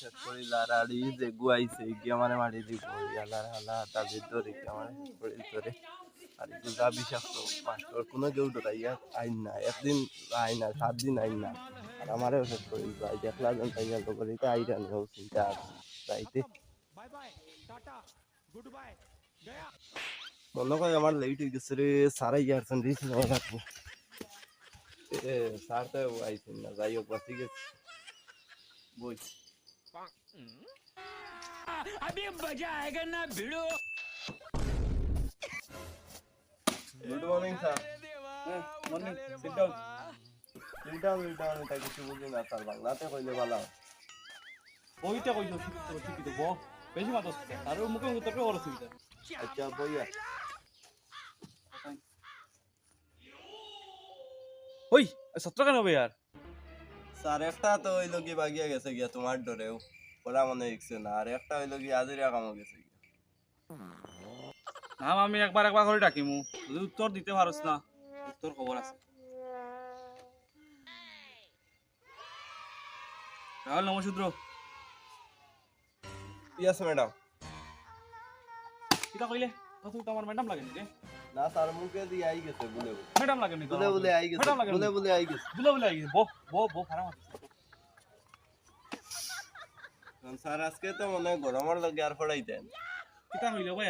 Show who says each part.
Speaker 1: শেষ আর আর যে গুয়াইছে গিয়ে মানে মারি দিব ইয়ালার হালা তাদের ধরে কি আমার শেষ আইন না একদিন আইন সাত দিন আইন না আর আমারও শেষ করিল ভাই, দেখলা নিও, চিন্তা আছে মনে করে, আমার লেট হয়ে গেছে রে সারাই যাচ্ছেন রিস নেওয়া লাগবো এ স্যার তো আইছেন না, যাই হোক গেছে। বই।
Speaker 2: अभी मजा आएगा ना भिड़ो
Speaker 1: good morning sir
Speaker 3: morning sit down
Speaker 1: চিন্তা মিলটা আমি তাই কিছু বুঝি না স্যার বাংলাতে কইলে ভালো হয়।
Speaker 3: ওইটা কইছো শিক্ষিত শিক্ষিত ব বেশি মাত্র আর মুখে মুখে তর্ক করো সুবিধা
Speaker 1: আচ্ছা বইয়া
Speaker 3: ওই সত্য কেন হবে ইয়ার
Speaker 1: স্যার একটা তো হইল কি বাগিয়া গেছে গিয়া তোমার ডরেও। ওরা মনে হইছে না আর একটা হইল কি আজিরা কামও গেছে গিয়া।
Speaker 3: নাম আমি একবার একবার করে ডাকিমু যদি উত্তর দিতে পারস না উত্তর খবর আছে। Rahul Namasudra
Speaker 1: yes madam?
Speaker 3: কিটা কইলে? তো তো আমার ম্যাডাম লাগেনি রে।
Speaker 1: না স্যার মুখে দিয়ে আই গেছে বলে
Speaker 3: ম্যাডাম লাগে নি
Speaker 1: বলে বলে আই গেছে বলে বলে আই গেছে।
Speaker 3: বুলে বুলে আই বো বো বো খারাপ
Speaker 1: স্যার আজকে তো মনে গরমের লাগে আর ফড়াইতেন
Speaker 3: কিটা হইল ভাই